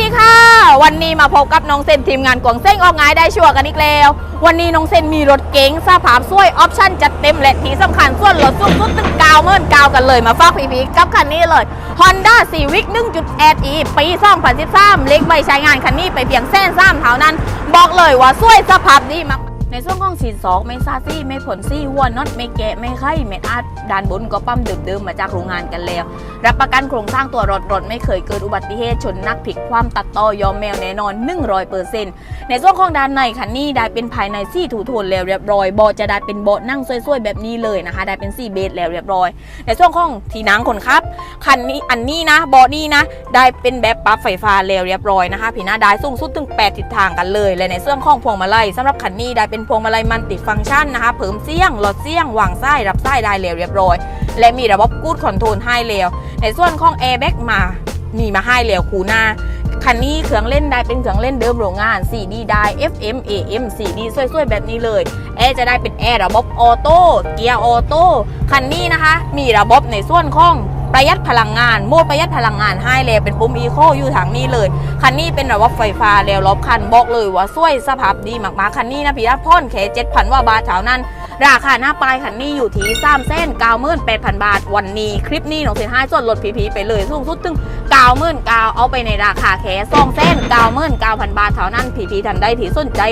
ดีค่ะ วันนี้มาพบกับน้องเซนทีมงานกวงเส้งออกงายได้ชัวร์กันอีกแล้ว วันนี้น้องเซนมีรถเก๋งสภาพสวยออปชั่นจัดเต็มและที่สำคัญส่วนรถสูงสุดตึงกาวเมื่นกาวกันเลยมาฝากพี่ๆกับคันนี้เลย Honda Civic 1.8e ปี2013 เล็กใบใช้งานคันนี้ไปเพียงแสนสามเท่านั้น บอกเลยว่าสวยสภาพดีมาก ในช่วงของสินสองไม่ซาซี่ไม่ผลซี่หัวน็อตไม่แกะไม่ไข่เม็ดอาดด้านบนก็ปั๊มเดิมๆมาจากโรงงานกันแล้ว รับประกันโครงสร้างตัวรถรถไม่เคยเกิดอุบัติเหตุชนนักผิดความตัดต่อยอมแมวแน่นอน 100%ในช่วงของด้านในคันนี้ได้เป็นภายในซี่ถูโทนแล้วเรียบร้อยบาะจะได้เป็นเบาะนั่งสวยๆแบบนี้เลยนะคะ ได้เป็นซี่เบสแล้วเรียบร้อย ในช่วงของที่นั่งคนครับคันนี้อันนี้นะเบาะนี้นะ ได้เป็นแบบปรับไฟฟ้าแล้วเรียบร้อยนะคะพี่นะได้สูงสุดถึง 8 ทิศทางกันเลย และในส่วนของพวงมาลัยสำหรับคันนี้ได้เป็นพวงมาลัยมันติดฟังก์ชันนะคะ เพิ่มเสียงลดเสียงวางไส้รับไส้ได้แล้วเรียบร้อย และมีระบบกูดคอนโทรลให้แล้วในส่วนของแอร์แบ็กมามีมาให้แล้วคูหน้าคันนี้เครื่องเล่นได้เป็นเครื่องเล่นเดิมโรงงาน CD ได้ FM AM CD สวยๆ แบบนี้เลย แอร์จะได้เป็นแอร์ระบบออโต้เกียร์ออโต้คันนี้นะคะ มีระบบในส่วนของ ประหยัดพลังงาน โหมดประหยัดพลังงานให้เลยเป็นปุ่มอีโคอยู่ทางนี้เลย คันนี้เป็นระบบไฟฟ้าแล้วรอบคันบอกเลยว่าช่วยสภาพดีมากๆคันนี้นะพี่นะพ่อนแค่เจ็ดพันว่าบาทเท่านั้น ราคาหน้าปลายคันนี้อยู่ที่สามเส้นเก้าหมื่นแปดพันบาท วันนี้คลิปนี้น้องเซนให้ส่วนลดพีๆไปเลยสูงสุดถึงเก้าหมื่นเก้าเอาไปในราคาแค่สองเส้นเก้าหมื่นเก้าพันบาทเท่านั้นพีๆทันได้ที่สนใจ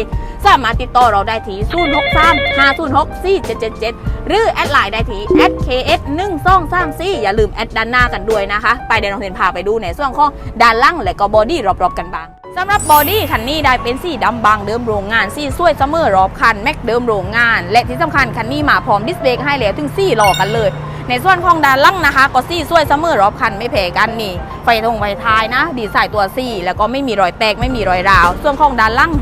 สามารถติดต่อเราได้ที่0 6 3 5 0 6 4 7 7 7หรือแอดไลน์ได้ที่ @ks 1 2 3 4อย่าลืมแอดด้านหน้ากันด้วยนะคะ ไปเดี๋ยวน้องเซนพาไปดูในส่วนของด้านล่างและก็บอดี้รอบๆกันบ้าง สำหรับบอดี้คันนี้ได้เป็นสีดำบางเดิมโรงงานสีสวยเสมอรอบคันแม็กเดิมโรงงาน และที่สำคัญคันนี้มาพร้อมดิสเบรกให้แล้วถึง4หลอกันเลย ในส่วนของด้านล่างนะคะ ก็สีสวยเสมอรอบคันไม่แพ้กันนี่ ไฟตรงไฟท้ายนะ ดีไซน์ตัวสีแล้วก็ไม่มีรอยแตกไม่มีรอยราว ส่วนของด้านล่าง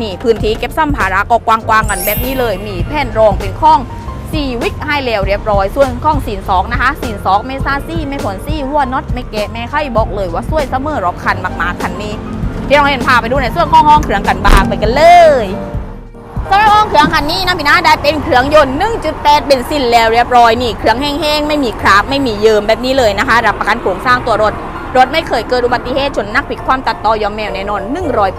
นี่พื้นที่เก็บสัมภาระก็กว้างๆกันแบบนี้เลย มีแผ่นรองเป็นข้องสี่วิกให้แล้วเรียบร้อย ส่วนข้องสีนสองนะคะสีนสองไม่ซาซี่ไม่ผลซี่หัวน็อตไม่แกะไม่ไข่บอกเลยว่าสวยเสมอรอบคันมากๆคันนี้ ดี๋ยวเราเห็นพาไปดูในส่วนของห้องเครื่องกันบางไปกันเลยสำหรับห้องเครื่องคันนี้นะพี่นะได้เป็นเครื่องยนต์ 1.8 เบนซินแล้วเรียบร้อยนี่เครื่องแห้งๆ ไม่มีคราบไม่มีเยิมแบบนี้เลยนะคะ รับประกันโครงสร้างตัวรถ รถไม่เคยเกิดอุบัติเหตุชนนักผิดความตัดต่อยอมแมวแน่นอน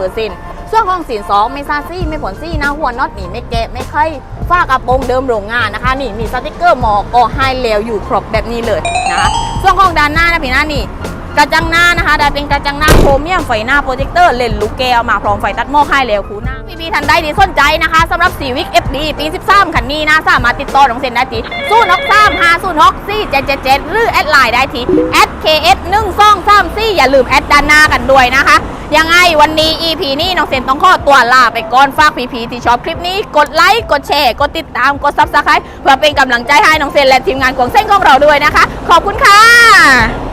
100%ส่วนของสินสองไม่ซาซี่ ไม่ผลซี่นะหัวน็อตนี่ไม่แกะไม่ไข่ฝ้ากระโปรงเดิมโรงงานนะคะ นี่มีสติกเกอร์หมอกก็ให้แล้วอยู่ครบแบบนี้เลยนะคะส่วนของด้านหน้านะพี่หน้านี่ กระจังหน้านะคะได้เป็นกระจังหน้าโครเมียมไฟหน้าโปรเจคเตอร์เลนส์ลูกแก้วมาพร้อมไฟตัดหม้อให้แล้วคูหน้าพี่พีทันได้ดีสนใจนะคะสำหรับ Civic FD ปี 13 คันนี้นะสามารถติดต่อน้องเซนได้ที่0 6 3 5 0 6 4 7 7 7หรือแอดไลน์ได้ที่ @ks 1 2 3 4อย่าลืมแอดด้านหน้ากันด้วยนะคะยังไงวันนี้ EP นี้น้องเซนต้องขอตัวลาไปก่อนฝากพีพีที่ชอบคลิปนี้กดไลค์กดแชร์กดติดตามกด Subscribe เพื่อเป็นกำลังใจให้น้องเซนและทีมงานของเส้นของเราด้วยนะคะ ขอบคุณค่ะ